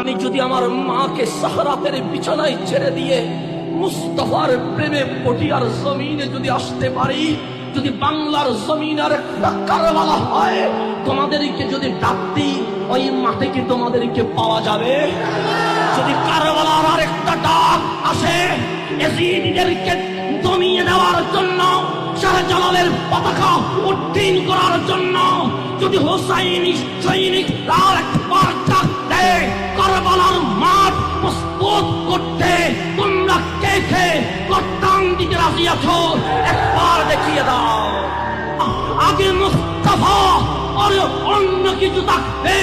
আমি যদি আমার মাকে সাহারাতের বিছানায় ছেড়ে দিয়ে মুস্তফার প্রেমে পটিয়ার জমিনে যদি আসতে পারি, যদি বাংলার জমিন আর একটা কারবালা হয়, তোমাদেরকে যদি ডাকতি, ওই মাঠে কি তোমাদেরকে পাওয়া যাবে? যদি কারবালার আর একটা ডাক আসে এজিদিদেরকে দমিয়ে দেওয়ার জন্য শাহজালালের পতাকা উড্ডীন করার জন্য, যদি হোসাইনি সৈনিক তার একবার আছো একবার দেখিয়ে দাও। আগে মুস্তাফা আর অন্য কিছু থাকবে।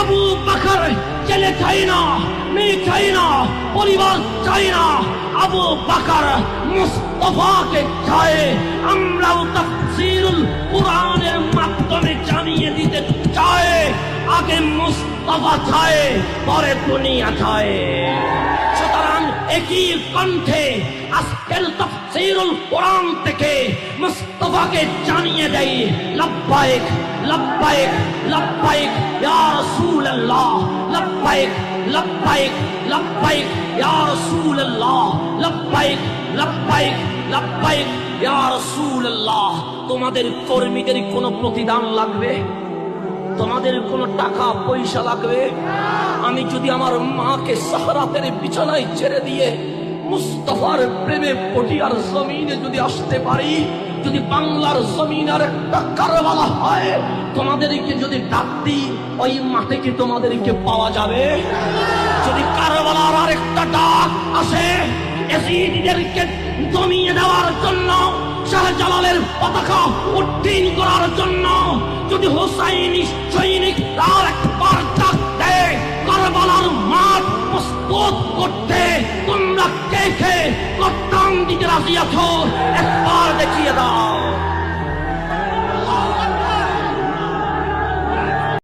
আবু বাকর ছেলে চাই না, মেয়ে চাই না, পরিবার চাই না। আবু বাকর মুস্তফাকে চায় আমরাও তাফসীরুল কোরআনের মাধ্যমে জানিয়ে দিতে চাই। আগে মুস্তফা চায় পরে দুনিয়া চায় একই কণ্ঠে আজকের তাফসীরুল কোরআন থেকে মুস্তফাকে জানিয়ে দেয় লব্বাইক লব্বাইক লব্বাইক, ইয়া রাসূলুল্লাহ, লব্বাইক লব্বাইক লব্বাইক, ইয়া রাসূলুল্লাহ, লব্বাইক লব্বাইক লব্বাইক, ইয়া রাসূলুল্লাহ। তোমাদের কর্মীদের কোনো প্রতিদান লাগবে? তোমাদের কোনো টাকা, পয়সা লাগবে? আমি যদি আমার মাকে সাহারাতের বিছানায় ছেড়ে দিয়ে মুস্তফার প্রেমে পটিয়ার জমিনে যদি আসতে পারি, যদি বাংলার জমিন আর একটা কারবালা হয়, তোমাদেরকে যদি ডাক দিই, ওই মাঠে কি তোমাদেরকে পাওয়া যাবে? যদি কারবালার আর একটা ডাক আসে এসিদিদেরকে দমিয়ে দেওয়ার জন্য, শাহজালালের পতাকা উড্ডীন করার জন্য হোসাইনি সৈনিক, তার একবার ডাক দেয়, কারবালার মাঠ প্রস্তুত করতে। তোমরা কে কে? কর্তান দিতে রাজি আছো? একবার দেখিয়ে দাও।